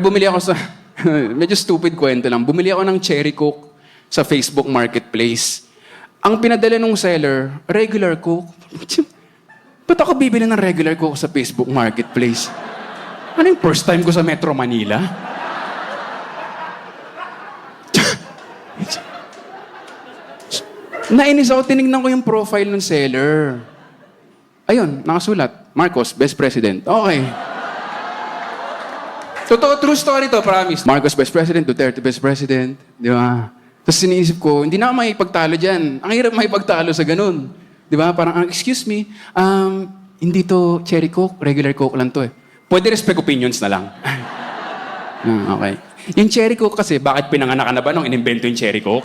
Bumili ako sa, medyo stupid kwento lang, bumili ako ng cherry coke sa Facebook Marketplace. Ang pinadala nung seller, regular coke. Ba't ako bibili ng regular coke sa Facebook Marketplace? Ano yung first time ko sa Metro Manila? Nainis ako, tinignan ko yung profile ng seller. Ayun, nakasulat. Marcos, best president. Okay. Totoo, true story to, promise. Marcos best president, Duterte best president. Di ba? Tapos siniisip ko, hindi na ako makipagtalo dyan. Ang hirap makipagtalo sa ganun. Di ba? Parang, ah, excuse me, um, hindi to cherry coke, regular coke lang to eh. Pwede respect opinions na lang. Ah, okay. Yung cherry coke kasi, bakit pinanganak ka na ba nung inimbento yung cherry coke?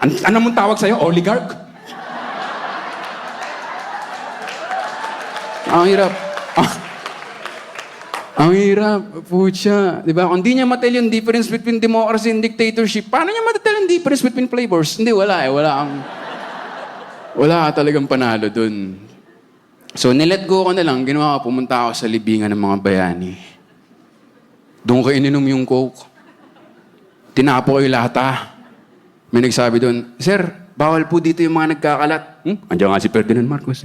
An ano mong tawag sa'yo? Oligarch? Ang hirap. Ah. Ang hirap. Pucha. Di ba? Kung di niya matel yung difference between democracy and dictatorship, paano niya matel yung difference between flavors? Hindi, wala eh. Wala ang... Wala talagang panalo dun. So, nilet go ko na lang. Ginawa ko, pumunta ako sa libingan ng mga bayani. Doon ko ininom yung coke. Tinapo ko yung lata. May nagsabi doon, Sir, bawal po dito yung mga nagkakalat. Hmm? Andiyan nga si Ferdinand Marcos.